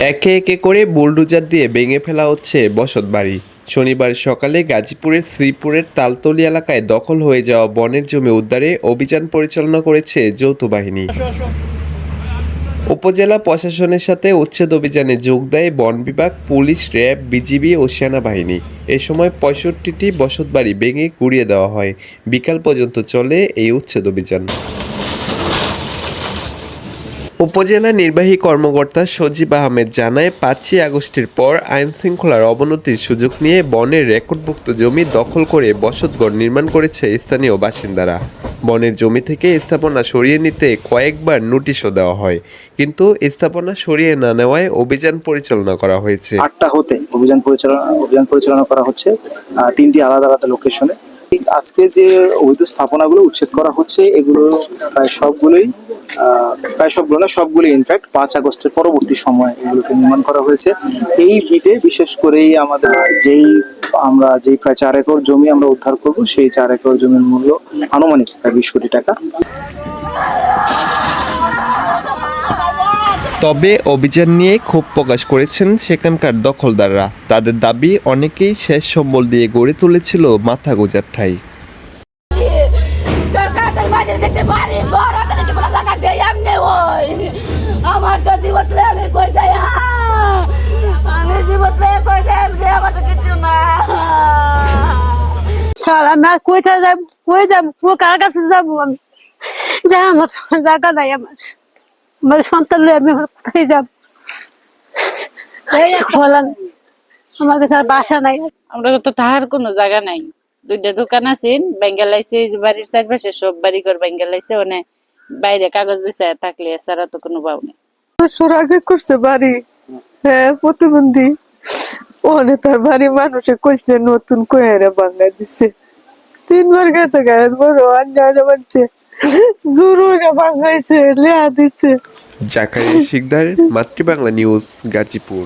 একে একে করে বুলডোজার দিয়ে ভেঙে ফেলা হচ্ছে বসতবাড়ি শনিবার সকালে গাজীপুরের শ্রীপুরের তালতলি এলাকায় দখল হয়ে যাওয়া বনের জমি উদ্ধারে অভিযান পরিচালনা করেছে যৌথ বাহিনী। উপজেলা প্রশাসনের সাথে উচ্ছেদ অভিযানে যোগ দেয় বন বিভাগ, পুলিশ, র্যাব, বিজিবি ও সেনাবাহিনী। এ সময় পঁয়ষট্টিটি বসতবাড়ি ভেঙে গুড়িয়ে দেওয়া হয়। বিকাল পর্যন্ত চলে এই উচ্ছেদ অভিযান। উপজেলা নির্বাহী কর্মকর্তা সজীব আহমেদ জানায়, পাঁচই আগস্টের পর আইন শৃঙ্খলার অবনতির সুযোগ নিয়ে বনের রেকর্ডভুক্ত জমি দখল করে বসতঘর নির্মাণ করেছে স্থানীয় বাসিন্দারা। বনের জমি থেকে স্থাপনা সরিয়ে নিতে কয়েকবার নোটিশও দেওয়া হয়, কিন্তু স্থাপনা সরিয়ে না নেওয়ায় অভিযান পরিচালনা করা হয়েছে। আটটা হতে অভিযান পরিচালনা অভিযান পরিচালনা করা হচ্ছে তিনটি আলাদা আলাদা লোকেশনে আজকে যে অবৈধ স্থাপনাগুলো উচ্ছেদ করা হচ্ছে, এগুলো প্রায় সবগুলোই প্রায় সবগুলো না, সবগুলোই ইনফ্যাক্ট পাঁচ আগস্টের পরবর্তী সময় এগুলোকে নির্মাণ করা হয়েছে। এই বিটে বিশেষ করেই আমাদের যেই আমরা যেই প্রায় চার একর জমি আমরা উদ্ধার করব, সেই চার একর জমির মূল্য আনুমানিক প্রায় বিশ কোটি টাকা। তবে অভিযান নিয়ে ক্ষোভ প্রকাশ করেছেন সেখানকার দখলদাররা। তাদের দাবি অনেকেই শেষ সম্বল দিয়ে গড়ে তুলেছিল মাথা গোজার ঠাই আমার তো জীবন আমি কই যাই আহ! আমি জীবন কই যাই আমার তো কিছু না। চল আমি আর কোথায় যাব কই যাব কার কাছে যাব আমি? যা আমার জায়গা নাই আমার। আমার সন্তান আমি আমার কোথায় যাব? বলেন আমার কাছে বাসা নাই। আমরা তো তাহার কোনো জায়গা নাই। দুইটা দোকান আছে বেঙ্গল যে বাড়ির চারপাশে সব বাড়ি ঘর বেঙ্গল আইছে ওনে বাইরে কাগজ বিছায় থাকলে এছাড়া তো কোনো পাও নেই। বছর আগে করছে বাড়ি। হ্যাঁ প্রতিবন্ধী। ওখানে তার বাড়ি মানুষে কইছে নতুন কয়ারে বাংলা দিছে। তিনবার গেছে গায়ের বড় অন্যায় মানছে জোরে বাংলায় লেয়া দিছে জাকারিয়া শিকদার মাতৃবাংলা নিউজ গাজীপুর।